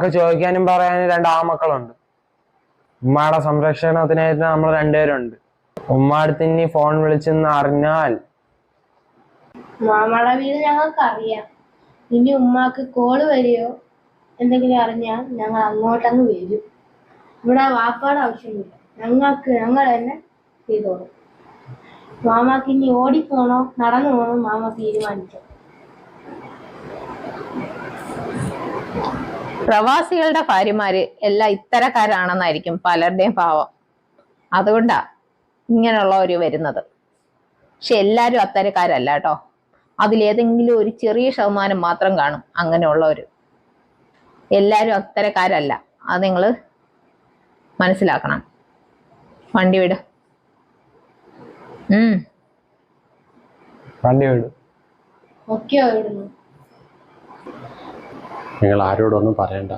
ഒക്കെ ചോദിക്കാനും പറയാനും രണ്ട് ആമക്കളുണ്ട്. ഉമ്മയുടെ സംരക്ഷണത്തിനായിട്ട് നമ്മൾ രണ്ടുപേരുണ്ട്. ഉമ്മാടത്ത് ഇനി ഫോൺ വിളിച്ചെന്ന് അറിഞ്ഞാൽ മാമയുടെ വീട് ഞങ്ങൾക്ക് അറിയാം ഇനി ഉമ്മാക്ക് കോൾ വരികയോ എന്തെങ്കിലും അറിഞ്ഞാൽ ഞങ്ങൾ അങ്ങോട്ടങ്ങ് വരും. ഇവിടെ വാപ്പാടെ ആവശ്യമില്ല. ഞങ്ങൾക്ക് ഞങ്ങൾ തന്നെ ചെയ്തോളും. മാമാക്ക് ഇനി ഓടിപ്പോണോ? നടന്നു പോണോ മാമ തീരുമാനിച്ചു. പ്രവാസികളുടെ ഭാര്യമാര് എല്ലാം ഇത്തരക്കാരാണെന്നായിരിക്കും പലരുടെയും ഭാവം. അതുകൊണ്ടാ ഇങ്ങനെയുള്ളവര് വരുന്നത്. പക്ഷെ എല്ലാരും അത്തരക്കാരല്ല കേട്ടോ. അതിലേതെങ്കിലും ഒരു ചെറിയ ശതമാനം മാത്രം കാണും അങ്ങനെയുള്ളവര്. എല്ലാരും അത്തരക്കാരല്ല. അത് നിങ്ങൾ മനസ്സിലാക്കണം. വണ്ടി വിട്. ഉം. വണ്ടി വിടും. ഓക്കെ നിങ്ങൾ ആരോടൊന്നും പറയണ്ട.